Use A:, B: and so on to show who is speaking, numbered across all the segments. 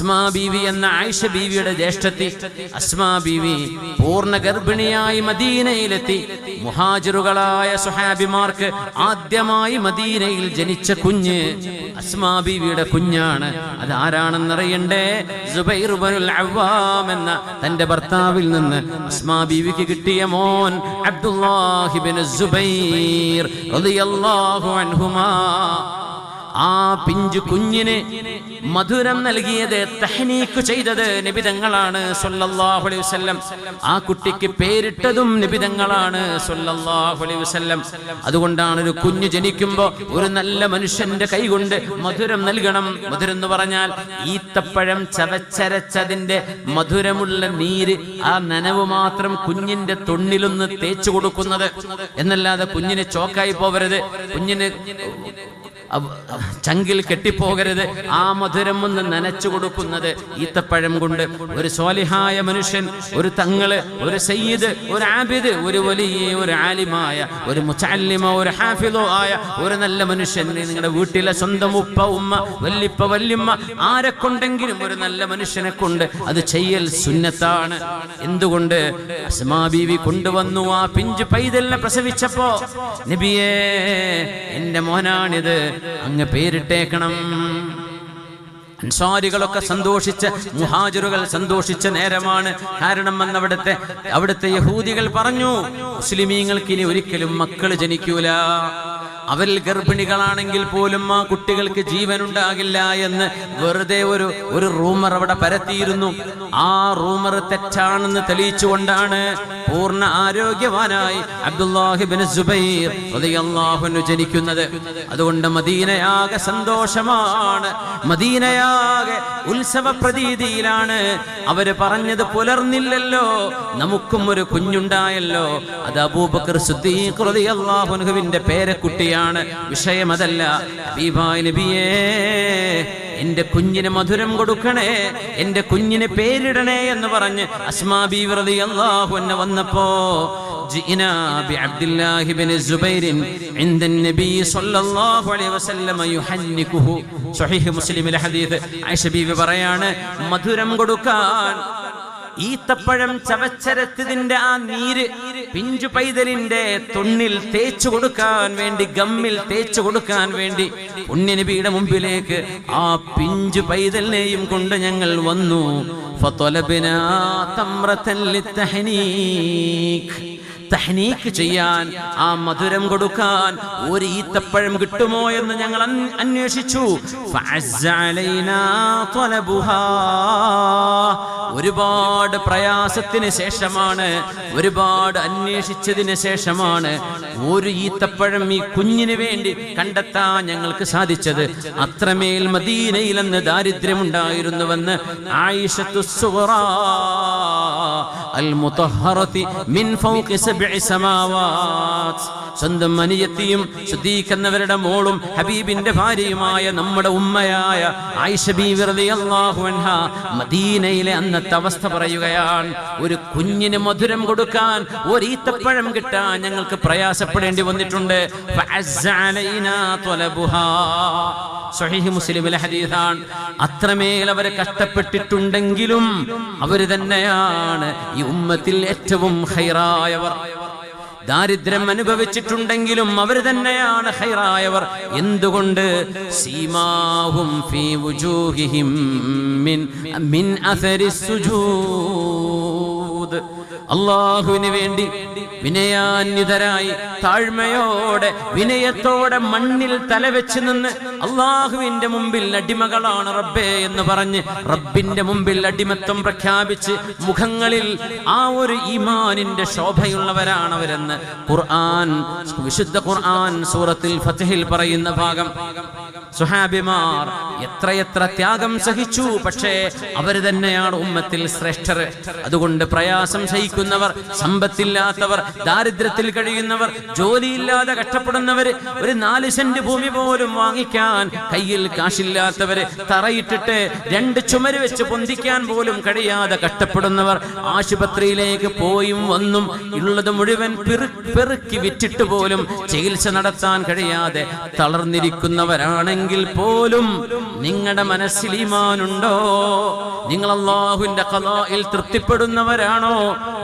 A: അസ്മാ ബീവി എന്ന ആയിഷ ബീവിയുടെ ജ്യേഷ്ഠത്തി അസ്മാ ബീവി പൂർണ ഗർഭിണിയായി മദീനയിലെത്തി. മുഹാജിറുകളായ സുഹാബിമാർക്ക് ആദ്യമായി മദീനയിൽ ജനിച്ച കുഞ്ഞ് അസ്മാ ബീവിയുടെ കുഞ്ഞാണ്. അത് ആരാണെന്നറിയണ്ടേ അവ്വാം എന്ന തന്റെ ഭർത്താവിൽ നിന്ന് അസ്മാ ബീവിക്ക് കിട്ടിയ മോൻ അബ്ദുല്ലാഹിബിൻ സുബൈർ റളിയല്ലാഹു അൻഹുമാ. ആ പിഞ്ചു കുഞ്ഞിന് മധുരം നൽകിയത് തഹനീക്ക് ചെയ്തത് നിബിതങ്ങളാണ് സല്ലല്ലാഹു അലൈഹി വസല്ലം. ആ കുട്ടിക്ക് പേരിട്ടതും നിബിതങ്ങളാണ് സല്ലല്ലാഹു അലൈഹി വസല്ലം. അതുകൊണ്ടാണ് ഒരു കുഞ്ഞു ജനിക്കുമ്പോൾ ഒരു നല്ല മനുഷ്യന്റെ കൈകൊണ്ട് മധുരം നൽകണം. മധുരം എന്ന് പറഞ്ഞാൽ ഈത്തപ്പഴം ചവച്ചരച്ചതിന്റെ മധുരമുള്ള നീര് ആ നനവ് മാത്രം കുഞ്ഞിന്റെ തൊണ്ണിലൊന്ന് തേച്ചു കൊടുക്കുന്നത്. എന്നല്ലാതെ കുഞ്ഞിന് ചോക്കായി പോവരുത്. കുഞ്ഞിന് ചങ്കിൽ കെട്ടിപ്പോകരുത്. ആ മധുരം ഒന്ന് നനച്ചു കൊടുക്കുന്നത് ഈത്തപ്പഴം കൊണ്ട്. ഒരു സ്വാലിഹായ മനുഷ്യൻ ഒരു തങ്ങൾ ഒരു സയ്യിദ് ഒരു ആബിദ് ഒരു വലിയ ഒരു ആലിമായ ഒരു മുച്ചാലിമ ഒരു ഹാഫിദോ ആയ ഒരു നല്ല മനുഷ്യൻ. നിങ്ങളുടെ വീട്ടിലെ സ്വന്തം ഉപ്പ ഉമ്മ വല്ലിപ്പ വല്യമ്മ ആരെ കൊണ്ടെങ്കിലും ഒരു നല്ല മനുഷ്യനെ കൊണ്ട് അത് ചെയ്യൽ സുന്നത്താണ്. എന്തുകൊണ്ട്? അസ്മാ ബീവി കൊണ്ടുവന്നു ആ പിഞ്ചു പൈതലിനെ പ്രസവിച്ചപ്പോ നബിയേ എന്റെ മോനാണിത്. അങ്ങ് പേരിട്ടേക്കണം. അൻസാരികളൊക്കെ സന്തോഷിച്ച് മുഹാജിറുകൾ സന്തോഷിച്ച നേരമാണ്. കാരണം അന്നവിടുത്തെ അവിടുത്തെ യഹൂദികൾ പറഞ്ഞു മുസ്ലിമീങ്ങൾക്ക് ഇനി ഒരിക്കലും മക്കൾ ജനിക്കൂല. അവരിൽ ഗർഭിണികളാണെങ്കിൽ പോലും ആ കുട്ടികൾക്ക് ജീവൻ ഉണ്ടാകില്ല എന്ന് വെറുതെ ഒരു ഒരു റൂമർ അവിടെ പരത്തിയിരുന്നു. ആ റൂമർ തെറ്റാണെന്ന് തെളിയിച്ചുകൊണ്ടാണ് പൂർണ ആരോഗ്യവാനായി അബ്ദുല്ലാഹിബിൻ സുബൈർ ജനിക്കുന്നത്. അതുകൊണ്ട് മദീനയാകെ സന്തോഷമാണ്. മദീനയാകെ ഉത്സവ പ്രതീതിയിലാണ് അവർ പറഞ്ഞത് പുലർന്നില്ലല്ലോ. നമുക്കും ഒരു കുഞ്ഞുണ്ടായല്ലോ. അത് അബൂബക്കർ സുദ്ദീഖ് അൻഹുവിന്റെ പേരക്കുട്ടിയാണ്. വിഷയം അതല്ല ഹബീബായ നബിയേ എന്റെ കുഞ്ഞിന് മധുരം കൊടുക്കണേ എന്റെ കുഞ്ഞിന് പേരിടണേ എന്ന് പറഞ്ഞ് അസ്മാ ബീവി റളിയല്ലാഹു അൻഹ വന്നപ്പോ جئنا بعبد الله بن الزبير عند النبي صلى الله عليه وسلم يحنكه صحيح مسلم الحديث عائشة ബീവി പറയാണ് മധുരം കൊടുക്കാൻ ഈത്തപ്പഴം ചവച്ചരത്തിന്റെ ആ നീര് പിഞ്ചു പൈതലിന്റെ തൊണ്ണിൽ തേച്ചു കൊടുക്കാൻ വേണ്ടി ഗമ്മിൽ തേച്ചു കൊടുക്കാൻ വേണ്ടി പുണ്യനബിയുടെ മുമ്പിലേക്ക് ആ പിഞ്ചു പൈതലിനെയും കൊണ്ട് ഞങ്ങൾ വന്നു. ഫത്വലബിനാ തമ്രത്തൻ ലിത്തഹനീഖ്. തഹ്നീക്ക് ചെയ്യാൻ ആ മധുരം കൊടുക്കാൻ ഒരു ഈത്തപ്പഴം കിട്ടുമോ എന്ന് ഞങ്ങൾ അന്വേഷിച്ചു. ഒരുപാട് പ്രയാസത്തിന് ശേഷമാണ് ഒരുപാട് അന്വേഷിച്ചതിന് ശേഷമാണ് ഒരു ഈത്തപ്പഴം ഈ കുഞ്ഞിന് വേണ്ടി കണ്ടെത്താൻ ഞങ്ങൾക്ക് സാധിച്ചത് അത്രമേൽ മദീനയിലെന്ന് ദാരിദ്ര്യമുണ്ടായിരുന്നുവെന്ന് ആയിഷത്തു സുഗ്റാ സ്വന്തം അനിയത്തിയും സുദ്ദീഖ് എന്നവരുടെ മോളും ഹബീബിന്റെ ഭാര്യയുമായ നമ്മുടെ ഉമ്മയായ ആയിഷ റളിയല്ലാഹു അൻഹ മദീനയിലെ അന്നത്തെ അവസ്ഥ പറയുകയാണ് ഒരു കുഞ്ഞിന് മധുരം കൊടുക്കാൻ ഒരു ഈത്തപ്പഴം കിട്ടാൻ ഞങ്ങൾക്ക് പ്രയാസപ്പെടേണ്ടി വന്നിട്ടുണ്ട്. ഹദീസാണ് അത്രമേൽ അവരെ കഷ്ടപ്പെട്ടിട്ടുണ്ടെങ്കിലും അവർ തന്നെയാണ് ഉമ്മത്തിൽ ഏറ്റവും ഹൈറായവർ ദാരിദ്ര്യം അനുഭവിച്ചിട്ടുണ്ടെങ്കിലും അവർ തന്നെയാണ് ഹൈറായവർ എന്തുകൊണ്ട്? സീമാഹും ഫീ വുജൂഹിഹിം മിൻ മിൻ സുജൂദ്. അള്ളാഹുവിന് വേണ്ടി വിനയാന്യതരായി താഴ്മയോടെ വിനയത്തോടെ മണ്ണിൽ തലവെച്ച് നിന്ന് അള്ളാഹുവിന്റെ മുമ്പിൽ അടിമകളാണ് റബ്ബേ എന്ന് പറഞ്ഞ് റബ്ബിന്റെ മുമ്പിൽ അടിമത്വം പ്രഖ്യാപിച്ച് മുഖങ്ങളിൽ ആ ഒരു ഈമാനിന്റെ ശോഭയുള്ളവരാണ് അവരെന്ന് ഖുർആൻ വിശുദ്ധ ഖുർആൻ സൂറത്തിൽ ഫതഹിൽ പറയുന്ന ഭാഗം. സുഹാബിമാർ എത്രയെത്ര ത്യാഗം സഹിച്ചു പക്ഷേ അവർ തന്നെയാണ് ഉമ്മത്തിൽ ശ്രേഷ്ഠർ. അതുകൊണ്ട് പ്രയാസം സഹിക്കുന്നവർ സമ്പത്തില്ലാത്തവർ ദാരിദ്ര്യത്തിൽ കഴിയുന്നവർ ജോലിയില്ലാതെ കഷ്ടപ്പെടുന്നവര് ഒരു നാല് സെന്റ് ഭൂമി പോലും വാങ്ങിക്കാൻ കയ്യിൽ കാശില്ലാത്തവര് തറയിട്ടിട്ട് രണ്ട് ചുമര് വെച്ച് പൊന്തിക്കാൻ പോലും കഴിയാതെ കഷ്ടപ്പെടുന്നവർ ആശുപത്രിയിലേക്ക് പോയും വന്നും ഉള്ളത് മുഴുവൻ പെറുക്കി വിറ്റിട്ട് പോലും ചികിത്സ നടത്താൻ കഴിയാതെ തളർന്നിരിക്കുന്നവരാണെങ്കിൽ പോലും നിങ്ങളുടെ മനസ്സിൽ ഈമാനുണ്ടോ? നിങ്ങൾ അള്ളാഹുവിന്റെ കലായിൽ തൃപ്തിപ്പെടുന്നവരാണോ?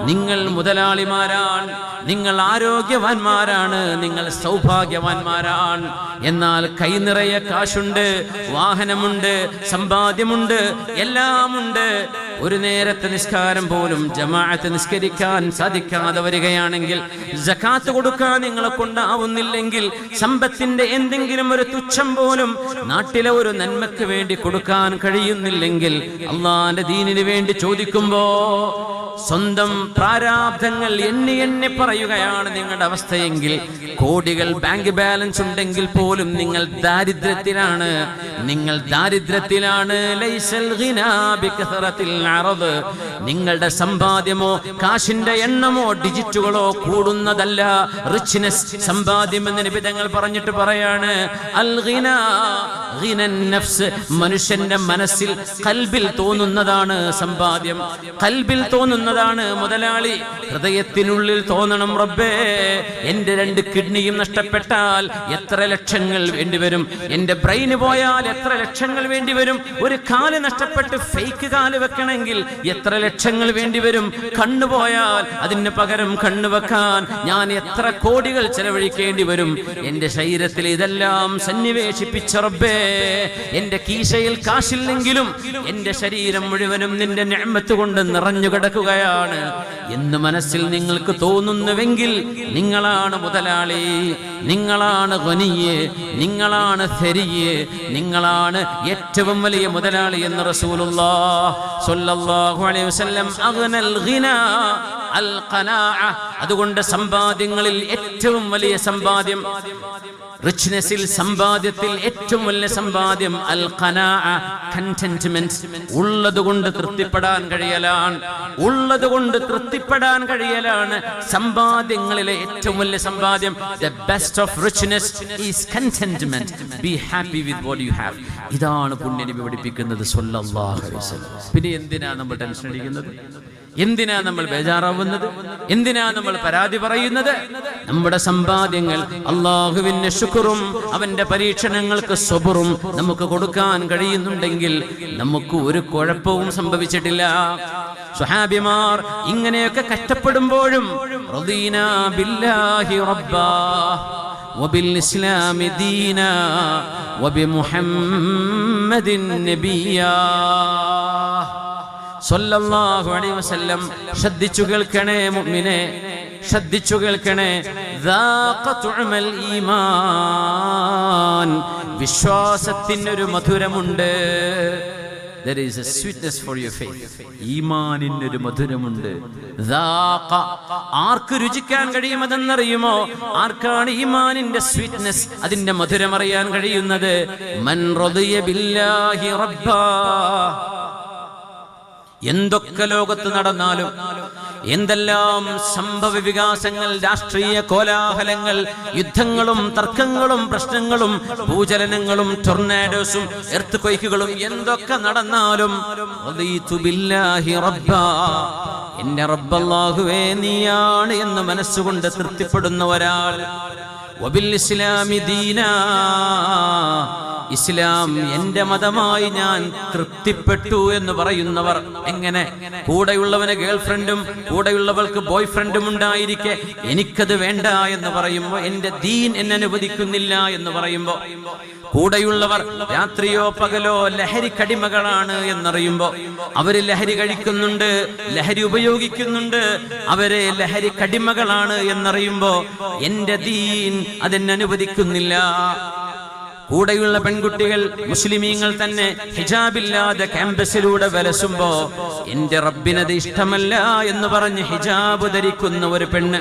A: നിങ്ങൾ മുതലാളിമാരാണ് നിങ്ങൾ ആരോഗ്യവാന്മാരാണ് നിങ്ങൾ സൗഭാഗ്യവാന്മാരാണ്. എന്നാൽ കൈ നിറയെ കാശുണ്ട് വാഹനമുണ്ട് സമ്പാദ്യമുണ്ട് എല്ലാമുണ്ട്. ഒരു നേരത്തെ നിസ്കാരം പോലും ജമാഅത്ത് നിസ്കരിക്കാൻ സാധിക്കാതെ വരികയാണെങ്കിൽ ജക്കാത്ത് കൊടുക്കാൻ നിങ്ങളെ കൊണ്ടാവുന്നില്ലെങ്കിൽ സമ്പത്തിന്റെ എന്തെങ്കിലും ഒരു തുച്ഛം പോലും നാട്ടിലെ ഒരു നന്മയ്ക്ക് വേണ്ടി കൊടുക്കാൻ കഴിയുന്നില്ലെങ്കിൽ അള്ളാന്റെ ദീനിന് വേണ്ടി ചോദിക്കുമ്പോ സ്വന്തം പ്രാരാബ്ധങ്ങൾ എന്നെ എന്നെ പറയുകയാണ് നിങ്ങളുടെ അവസ്ഥയെങ്കിൽ കോടികൾ ബാങ്ക് ബാലൻസ് ഉണ്ടെങ്കിൽ പോലും നിങ്ങൾ ദാരിദ്ര്യത്തിലാണ്. നിങ്ങൾ ദാരിദ്ര്യത്തിലാണ്. നിങ്ങളുടെ സമ്പാദ്യമോ കാശിന്റെ എണ്ണമോ ഡിജിറ്റുകളോ കൂടുന്നതല്ല. റിച്ച്നെസ് സമ്പാദ്യം എന്ന് നിബിധങ്ങൾ പറഞ്ഞിട്ട് പറയാണ്. മനുഷ്യന്റെ മനസ്സിൽ കൽബിൽ തോന്നുന്നതാണ് സമ്പാദ്യം. കൽബിൽ തോന്നുന്നതാണ് മുതലാളി. ഹൃദയത്തിനുള്ളിൽ തോന്നണം റബ്ബേ. എന്റെ രണ്ട് കിഡ്നിയും നഷ്ടപ്പെട്ടാൽ എത്ര ലക്ഷങ്ങൾ വേണ്ടിവരും എന്റെ ബ്രെയിന് പോയാൽ എത്ര ലക്ഷങ്ങൾ വേണ്ടിവരും ഒരു കാൽ നഷ്ടപ്പെട്ട് ഫേക്ക് കാൽ വെക്കണമെങ്കിൽ എത്ര ലക്ഷങ്ങൾ വേണ്ടിവരും കണ്ണു പോയാൽ അതിന് പകരം കണ്ണു വെക്കാൻ ഞാൻ എത്ര കോടികൾ ചെലവഴിക്കേണ്ടി വരും? എന്റെ ശരീരത്തിൽ ഇതെല്ലാം സന്നിവേശിപ്പിച്ച റബ്ബേ. എന്റെ കീശയിൽ കാശില്ലെങ്കിലും എന്റെ ശരീരം മുഴുവനും നിന്റെ ഞമ്മത്ത് കൊണ്ട് നിറഞ്ഞു കിടക്കുകയാണ് എന്ന് മനസ്സിൽ നിങ്ങൾക്ക് തോന്നുന്നുവെങ്കിൽ നിങ്ങളാണ് മുതലാളി നിങ്ങളാണ് ഖനിയ് നിങ്ങളാണ് ധരിയെ നിങ്ങളാണ് ഏറ്റവും വലിയ മുതലാളി എന്ന് റസൂലുള്ളാഹ് സ്വല്ലല്ലാഹു അലൈഹി വസല്ലം അഗ്നൽ ഗിനാ അൽ ഖനാഅ. അതുകൊണ്ട് സമ്പാദ്യങ്ങളിൽ ഏറ്റവും വലിയ സമ്പാദ്യം റിച്ച്നെസ്സിൽ സമ്പാദ്യത്തിൽ ഏറ്റവും വലിയ സമ്പാദ്യം അൽ കണ്ടന്റ്മെന്റ് ഉള്ളത് കൊണ്ട് തൃപ്തിപ്പെടാൻ കഴിയലാണ്. ഉള്ളത് കൊണ്ട് തൃപ്തിപ്പെടാൻ കഴിയലാണ്. സമ്പാദ്യങ്ങളിലെ ഏറ്റവും വലിയ സമ്പാദ്യം the best of richness is contentment be happy with what you have ഇതാണ് പുണ്യനബി പഠിപ്പിക്കുന്നത് പിന്നെ എന്തിനാണ് നമ്മൾ ടെൻഷൻ അടിക്കുന്നത്? എന്തിനാ നമ്മൾ ബേജാറാവുന്നത് എന്തിനാ നമ്മൾ പരാതി പറയുന്നത് നമ്മുടെ സമ്പാദ്യങ്ങൾ അള്ളാഹുവിന്റെ ശുക്റും അവന്റെ പരീക്ഷണങ്ങൾക്ക് സ്വബറും നമുക്ക് കൊടുക്കാൻ കഴിയുന്നുണ്ടെങ്കിൽ നമുക്ക് ഒരു കുഴപ്പവും സംഭവിച്ചിട്ടില്ല സുഹാബിമാർ ഇങ്ങനെയൊക്കെ കഷ്ടപ്പെടുമ്പോഴും റദീന ബില്ലാഹി റബ്ബാ وبالإسلام دينا وبمحمد نبيا സല്ലല്ലാഹു അലൈഹി വസല്ലം ശ്രദ്ധിച്ചു കേൾക്കണേ മുഅ്മിനെ ശ്രദ്ധിച്ചു കേൾക്കണേ. ഈമാൻ. വിശ്വാസത്തിന് ഒരു മധുരമുണ്ട്. There is a sweetness for your faith. ഈമാനിനൊരു മധുരമുണ്ട്. ആർക്ക് രുചിക്കാൻ കഴിയുമതെന്നറിയുമോ? ആർക്കാണ് ഈമാനിന്റെ സ്വീറ്റ്നെസ് അതിന്റെ മധുരം അറിയാൻ കഴിയുന്നത്? മൻ റദിയ ബില്ലാഹി റബ്ബാ. എന്തൊക്കെ ലോകത്ത് നടന്നാലും എന്തെല്ലാം സംഭവ വികാസങ്ങൾ രാഷ്ട്രീയ കോലാഹലങ്ങൾ യുദ്ധങ്ങളും തർക്കങ്ങളും പ്രശ്നങ്ങളും ഭൂചലനങ്ങളും ടൊർണാഡോസും എർത്ത് കൊയ്ക്കുകളും എന്തൊക്കെ നടന്നാലും. എന്റെ റബ്ബല്ലാഹുവേ നീയാണ് എന്ന് മനസ്സുകൊണ്ട് തൃപ്തിപ്പെടുന്ന ഒരാൾ വബിൽ ഇസ്ലാമി ഇസ്ലാം എന്റെ മതമായി ഞാൻ തൃപ്തിപ്പെട്ടു എന്ന് പറയുന്നവർ എങ്ങനെ? കൂടെയുള്ളവന് ഗേൾഫ്രണ്ടും കൂടെയുള്ളവൾക്ക് ബോയ് ഫ്രണ്ടും ഉണ്ടായിരിക്കെ. എനിക്കത് വേണ്ട എന്ന് പറയുമ്പോൾ എന്റെ ദീൻ എന്നെ അനുവദിക്കുന്നില്ല എന്ന് പറയുമ്പോൾ കൂടെയുള്ളവർ രാത്രിയോ പകലോ ലഹരി കടിമകളാണ് എന്നറിയുമ്പോ അവർ ലഹരി കഴിക്കുന്നുണ്ട് ലഹരി ഉപയോഗിക്കുന്നുണ്ട്. അവരെ ലഹരി കടിമകളാണ് എന്നറിയുമ്പോ എന്റെ ദീൻ അതെന്നെ അനുവദിക്കുന്നില്ല. കൂടെയുള്ള പെൺകുട്ടികൾ മുസ്ലിമീങ്ങൾ തന്നെ ഹിജാബില്ലാതെ ക്യാമ്പസിലൂടെ വലസുമ്പോ എന്റെ റബ്ബിനത് ഇഷ്ടമല്ല എന്ന് പറഞ്ഞ് ഹിജാബ് ധരിക്കുന്ന ഒരു പെണ്ണ്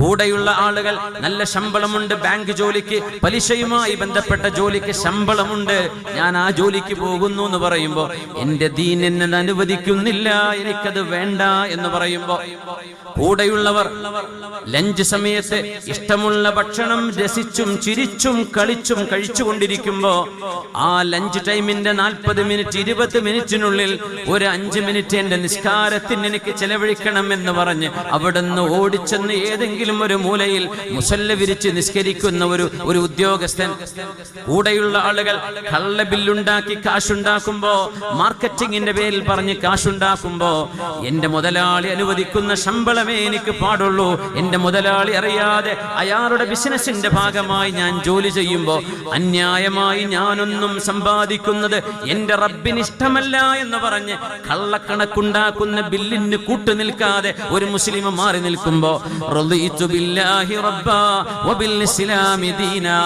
A: കൂടെയുള്ള ആളുകൾ നല്ല ശമ്പളമുണ്ട് ബാങ്ക് ജോലിക്ക് പലിശയുമായി ബന്ധപ്പെട്ട ജോലിക്ക് ശമ്പളമുണ്ട്. ഞാൻ ആ ജോലിക്ക് പോകുന്നു എന്ന് പറയുമ്പോ എന്റെ ദീൻ എന്നെ അനുവദിക്കുന്നില്ല എനിക്കത് വേണ്ട എന്ന് പറയുമ്പോ കൂടെയുള്ളവർ ലഞ്ച് സമയത്ത് ഇഷ്ടമുള്ള ഭക്ഷണം രസിച്ചും ചിരിച്ചും കളിച്ചും കഴിച്ചുകൊണ്ടിരിക്കുമ്പോ ആ ലഞ്ച് ടൈമിന്റെ നാൽപ്പത് മിനിറ്റ് ഇരുപത് മിനിറ്റിനുള്ളിൽ ഒരു അഞ്ച് മിനിറ്റ് എന്റെ നിസ്കാരത്തിന് എനിക്ക് ചെലവഴിക്കണം എന്ന് പറഞ്ഞ് അവിടുന്ന് ഓടിച്ചെന്ന് ഏതെങ്കിലും ഒരു മൂലയിൽ മുസല്ല വിരിച്ച് നിസ്കരിക്കുന്ന ഒരു ഒരു ഉദ്യോഗസ്ഥൻ. കൂടെയുള്ള ആളുകൾ കള്ള ബില്ലുണ്ടാക്കി കാശുണ്ടാക്കുമ്പോ മാർക്കറ്റിംഗിന്റെ പേരിൽ പറഞ്ഞ് കാശുണ്ടാക്കുമ്പോ എന്റെ മുതലാളി അനുവദിക്കുന്ന ശമ്പളമേ എനിക്ക് പാടുള്ളൂ. എന്റെ മുതലാളി അറിയാതെ അയാളുടെ ബിസിനസിന്റെ ഭാഗമായി ഞാൻ ജോലി ചെയ്യുമ്പോ അന്യായമായി ഞാനൊന്നും സമ്പാദിക്കുന്നത് എന്റെ റബ്ബിന് ഇഷ്ടമല്ല എന്ന് പറഞ്ഞ് കള്ളക്കണക്കുണ്ടാക്കുന്ന ബില്ലിന് കൂട്ടു നിൽക്കാതെ ഒരു മുസ്ലിം മാറി നിൽക്കുമ്പോ റളിതു ബില്ലാഹി റബ്ബ വബിൽ ഇസ്ലാമി ദീനാ.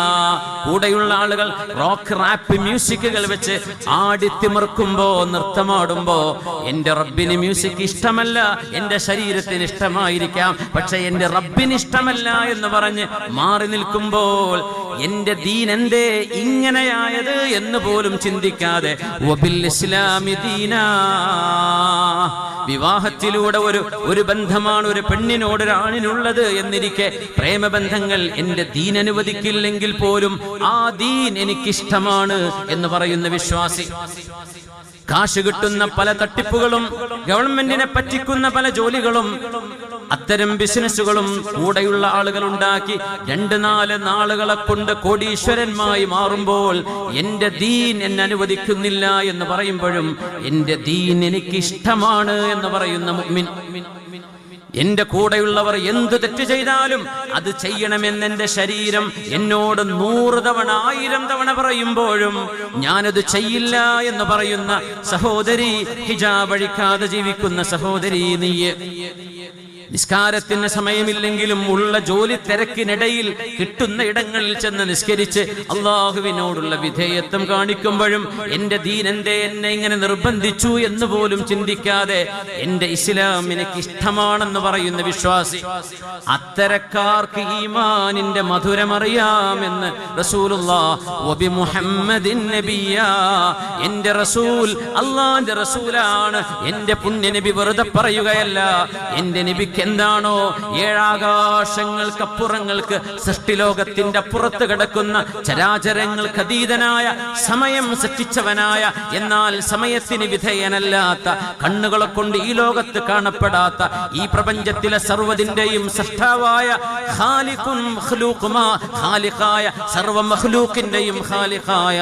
A: കൂടെയുള്ള ആളുകൾ റോക്ക് റാപ്പ് മ്യൂസിക്കുകൾ വെച്ച് ആടിത്തിമർക്കുമ്പോ നൃത്തമാടുമ്പോ എന്റെ റബ്ബിന് മ്യൂസിക് ഇഷ്ടമല്ല എന്റെ ശരീരത്തിന് ഇഷ്ടമായിരിക്കാം പക്ഷെ എന്റെ റബ്ബിന് ഇഷ്ടമല്ല എന്ന് പറഞ്ഞ് മാറി നിൽക്കുമ്പോൾ എന്റെ ദീൻ എന്തേ ഇങ്ങനെയായത് എന്ന് പോലും ചിന്തിക്കാതെ വബിൽ ഇസ്ലാമി ദീനാ. വിവാഹത്തിലൂടെ ഒരു ഒരു ബന്ധമാണ് ഒരു പെണ്ണിനോട് ഒരാണിനുള്ളത് എന്നിരിക്കെ പ്രേമബന്ധങ്ങൾ എന്റെ ദീൻ അനുവദിക്കില്ലെങ്കിൽ പോലും ആ ദീൻ എനിക്കിഷ്ടമാണ് എന്ന് പറയുന്ന വിശ്വാസി. കാശ് കിട്ടുന്ന പല തട്ടിപ്പുകളും ഗവൺമെന്റിനെ പറ്റിക്കുന്ന പല ജോലികളും അത്തരം ബിസിനസ്സുകളും കൂടെയുള്ള ആളുകൾ ഉണ്ടാക്കി രണ്ട് നാല് നാളുകളെ കൊണ്ട് കോടീശ്വരന്മായി മാറുമ്പോൾ എന്റെ ദീൻ എന്നെ അനുവദിക്കുന്നില്ല എന്ന് പറയുമ്പോഴും എന്റെ ദീൻ എനിക്ക് ഇഷ്ടമാണ് എന്ന് പറയുന്ന എന്റെ കൂടെയുള്ളവർ എന്ത് തെറ്റ് ചെയ്താലും അത് ചെയ്യണമെന്ന് എന്റെ ശരീരം എന്നോട് നൂറ് തവണ ആയിരം തവണ പറയുമ്പോഴും ഞാനത് ചെയ്യില്ല എന്ന് പറയുന്ന സഹോദരി ഹിജാബ് അഴിക്കാതെ ജീവിക്കുന്ന സഹോദരി നീയെ. നിസ്കാരത്തിന് സമയമില്ലെങ്കിലും ഉള്ള ജോലി തിരക്കിനിടയിൽ കിട്ടുന്ന ഇടങ്ങളിൽ ചെന്ന് നിസ്കരിച്ച് അള്ളാഹുവിനോടുള്ള വിധേയത്വം കാണിക്കുമ്പോഴും എന്റെ ദീൻ എന്തേ എന്നെ ഇങ്ങനെ നിർബന്ധിച്ചു എന്ന് പോലും ചിന്തിക്കാതെ എന്റെ ഇസ്ലാം എനിക്ക് ഇഷ്ടമാണെന്ന് പറയുന്ന വിശ്വാസി അത്തരക്കാർക്ക് ഈമാനിന്റെ മധുരമറിയാമെന്ന് റസൂലുള്ളാഹി മുഹമ്മദിൻ എന്റെ റസൂൽ അള്ളാന്റെ റസൂലാണ് എന്റെ പുണ്യ നബി വെറുതെ പറയുകയല്ല എന്റെ നബിക്ക് എന്താണോ ഏഴാകാശങ്ങൾക്കപ്പുറങ്ങൾക്ക് സൃഷ്ടിലോകത്തിന്റെ അപ്പുറത്ത് കിടക്കുന്ന ചരാചരങ്ങൾക്ക് അതീതനായ സമയം സൃഷ്ടിച്ചവനായ എന്നാൽ സമയത്തിന് വിധേയനല്ലാത്ത കണ്ണുകളെ കൊണ്ട് ഈ ലോകത്ത് കാണപ്പെടാത്ത ഈ പ്രപഞ്ചത്തിലെ സർവതിന്റെയും സൃഷ്ടാവായ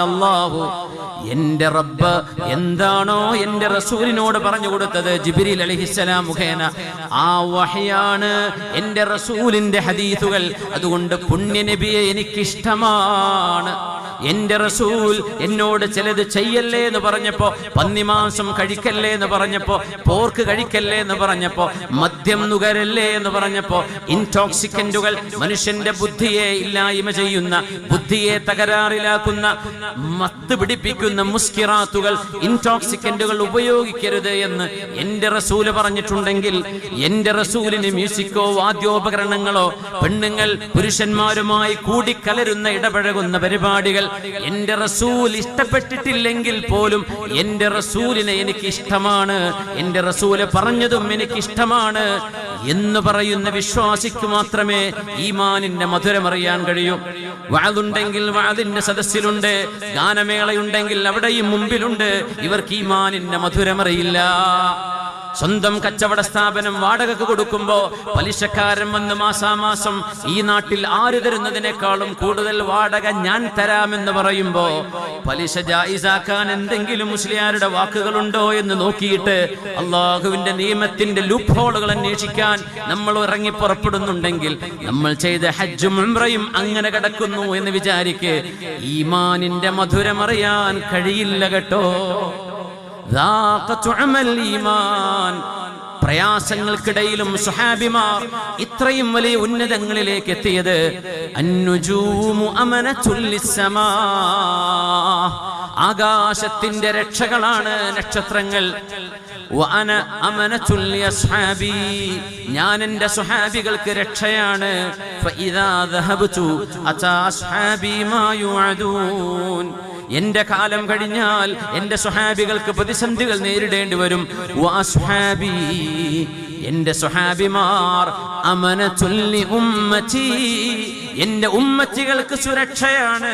A: അല്ലാഹു. എന്റെ റബ്ബ് എന്താണോ എന്റെ റസൂലിനോട് പറഞ്ഞു കൊടുത്തത് ജിബിരിൽ അലഹിസ്സലാം മുഖേന. ആ വഹയാണ് എന്റെ റസൂലിന്റെ ഹദീസുകൾ. അതുകൊണ്ട് പുണ്യനബിയെ എനിക്കിഷ്ടമാണ്. എന്റെ റസൂൽ എന്നോട് ചിലത് ചെയ്യല്ലേ എന്ന് പറഞ്ഞപ്പോ പന്നിമാംസം കഴിക്കല്ലേ എന്ന് പറഞ്ഞപ്പോ പോർക്ക് കഴിക്കല്ലേ എന്ന് പറഞ്ഞപ്പോ മദ്യം നുകരല്ലേ എന്ന് പറഞ്ഞപ്പോ ഇൻടോക്സിക്കന്റുകൾ മനുഷ്യന്റെ ബുദ്ധിയെ ഇല്ലായ്മ ചെയ്യുന്ന ബുദ്ധിയെ തകരാറിലാക്കുന്ന മത്ത് പിടിപ്പിക്കുന്ന മുസ്കിറാത്തുകൾ ഇൻടോക്സിക്കന്റുകൾ ഉപയോഗിക്കരുത് എന്ന് എന്റെ റസൂൽ പറഞ്ഞിട്ടുണ്ടെങ്കിൽ എന്റെ റസൂലിന് മ്യൂസിക്കോ വാദ്യോപകരണങ്ങളോ പെണ്ണുങ്ങൾ പുരുഷന്മാരുമായി കൂടിക്കലരുന്ന ഇടപഴകുന്ന പരിപാടികൾ എന്റെ റസൂൽ ഇഷ്ടപ്പെട്ടിട്ടില്ലെങ്കിൽ പോലും എന്റെ റസൂലിനെ എനിക്ക് ഇഷ്ടമാണ് എന്റെ റസൂൽ പറഞ്ഞതും എനിക്ക് ഇഷ്ടമാണ് എന്ന് പറയുന്ന വിശ്വാസിക്ക് മാത്രമേ ഈമാനിന്റെ മധുരമറിയാൻ കഴിയൂ. വാതുണ്ടെങ്കിൽ വാതിന്റെ സദസ്സിലുണ്ട് ഗാനമേളയുണ്ടെങ്കിൽ അവിടെയും മുമ്പിലുണ്ട്. ഇവർക്ക് ഈമാനിന്റെ മധുരമറിയില്ല. സ്വന്തം കച്ചവട സ്ഥാപനം വാടകക്ക് കൊടുക്കുമ്പോ പലിശക്കാരൻ വന്ന് മാസാമാസം ഈ നാട്ടിൽ ആര് തരുന്നതിനേക്കാളും കൂടുതൽ വാടക ഞാൻ തരാമെന്ന് പറയുമ്പോ പലിശ ജായിസാക്കാൻ എന്തെങ്കിലും മുസ്ലിയാരുടെ വാക്കുകളുണ്ടോ എന്ന് നോക്കിയിട്ട് അള്ളാഹുവിന്റെ നിയമത്തിന്റെ ലൂപ്പ് ഹോളുകൾ അന്വേഷിക്കാൻ നമ്മൾ ഇറങ്ങി പുറപ്പെടുന്നുണ്ടെങ്കിൽ നമ്മൾ ചെയ്ത ഹജ്ജും ഉംറയും അങ്ങനെ കിടക്കുന്നു എന്ന് വിചാരിക്ക്. ഈമാനിന്റെ മധുരമറിയാൻ കഴിയില്ല കേട്ടോ. പ്രയാസങ്ങൾക്കിടയിലും സുഹാബിമാർ ഇത്രയും വലിയ ഉന്നതങ്ങളിലേക്ക് എത്തിയത്. ആകാശത്തിന്റെ രക്ഷകളാണ് നക്ഷത്രങ്ങൾ. ഞാൻ എന്റെ സുഹാബികൾക്ക് രക്ഷയാണ്. ഫഇദാ ദഹബതു അതാ അസ്ഹാബി മാ യുഅദൂൻ. എന്റെ കാലം കഴിഞ്ഞാൽ എന്റെ സ്വഹാബികൾക്ക് പ്രതിസന്ധികൾ നേരിടേണ്ടി വരും. എന്റെ സ്വഹാബിമാർ ചൊല്ലി ഉമ്മച്ചി എന്റെ ഉമ്മച്ചികൾക്ക് സുരക്ഷയാണ്.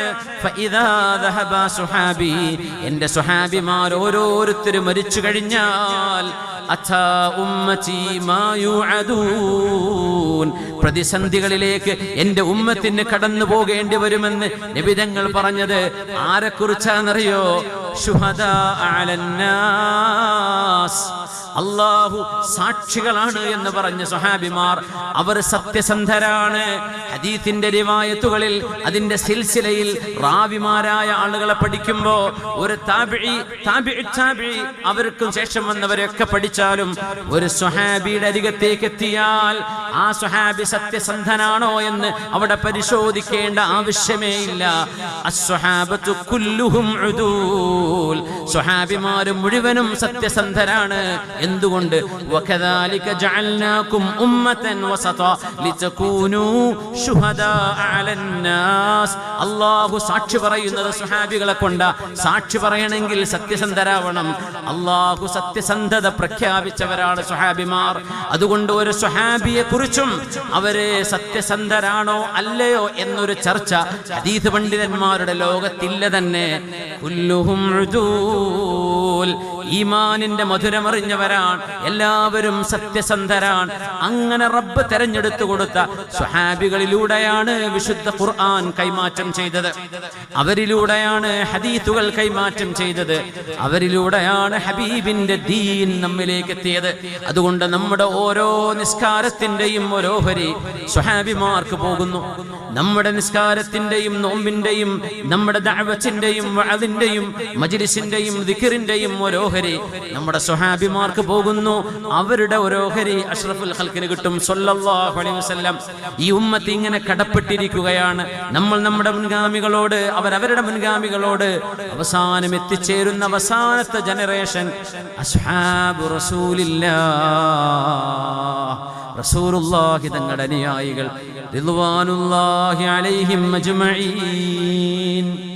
A: സുഹാബി എന്റെ സുഹാബിമാർ ഓരോരുത്തരും മരിച്ചു കഴിഞ്ഞാൽ അഥാ ഉമ്മത്തി മാ യുഅദൂൻ. പ്രതിസന്ധികളിലേക്ക് എന്റെ ഉമ്മത്തിന് കടന്നു പോകേണ്ടി വരുമെന്ന് നിബിധങ്ങൾ പറഞ്ഞത് ആരെക്കുറിച്ചാണെന്നറിയോ? ശുഹദാ അലന്നാസ്. അള്ളാഹു സാക്ഷികളാണ് എന്ന് പറഞ്ഞ സുഹാബിമാർ അവർ സത്യസന്ധരാണ്. ഹദീത്തിന്റെ റിവായത്തുകളിൽ അതിന്റെ സിൽസിലയിൽ റാവിമാരായ ആളുകളെ പഠിക്കുമ്പോ ഒരു താബിഴി താബിഴി താബിഴി അവർക്കും ശേഷം വന്നവരെയൊക്കെ പഠിച്ചാലും ഒരു സുഹാബിയുടെ അരികത്തേക്ക് എത്തിയാൽ ആ സുഹാബി സത്യസന്ധനാണോ എന്ന് അവിടെ പരിശോധിക്കേണ്ട ആവശ്യമേ ഇല്ല. സുഹാബിമാരും മുഴുവനും സത്യസന്ധരാണ് എന്തുകൊണ്ട്? അള്ളാഹു സാക്ഷി പറയുന്നത് സുഹാബികളെ കൊണ്ട്. സാക്ഷി പറയണമെങ്കിൽ സത്യസന്ധരാവണം. അല്ലാഹു സത്യസന്ധത പ്രഖ്യാപിച്ചവരാണ് സുഹാബിമാർ. അതുകൊണ്ട് ഒരു സുഹാബിയെ കുറിച്ചും അവർ സത്യസന്ധരാണോ അല്ലയോ എന്നൊരു ചർച്ച ഹദീസ് പണ്ഡിതന്മാരുടെ ലോകത്തില്ല തന്നെ. കുല്ലുഹും ഉദൂൽ. ഈമാനിന്റെ മധുരമറിഞ്ഞവരാണ് എല്ലാവരും സത്യസന്ധരാണ്. അങ്ങനെ റബ്ബ് തെരഞ്ഞെടുത്തു കൊടുത്ത സുഹാബികളിലൂടെയാണ് വിശുദ്ധ ഖുർആൻ കൈമാറ്റം ചെയ്തത്. അവരിലൂടെയാണ് ഹദീത്തുകൾ കൈമാറ്റം ചെയ്തത്. അവരിലൂടെയാണ് ഹബീബിന്റെ ദീൻ നമ്മിലേക്ക് എത്തിയത്. അതുകൊണ്ട് നമ്മുടെ ഓരോ നിസ്കാരത്തിന്റെയും ഓരോഹരി സുഹാബിമാർക്ക് പോകുന്നു. നമ്മുടെ നിസ്കാരത്തിന്റെയും നോമ്പിന്റെയും നമ്മുടെ ദഅവത്തിന്റെയും വഅദിന്റെയും മജ്ലിസിന്റെയും ദിക്റിന്റെയും ഓരോഹരി നമ്മുടെ സുഹാബിമാർക്ക് പോകുന്നു. അവരുടെ ഓരോഹരി അഷ്റഫുൽ ഹൽക്കിന് കിട്ടും. വസല്ലം. ഈ ഉമ്മത്ത് ഇങ്ങനെ കടപ്പെട്ടിരിക്കുകയാണ്. നമ്മൾ നമ്മുടെ മുൻഗാമികളോട് അവരവരുടെ മുൻഗാമികളോട് അവസാനം എത്തിച്ചേരുന്ന അവസാനത്തെ ജനറേഷൻ അസ്ഹാബു റസൂലുള്ളാഹി തങ്ങളുടെ അനുയായികൾ. അലൈഹിം അജ്മഈൻ.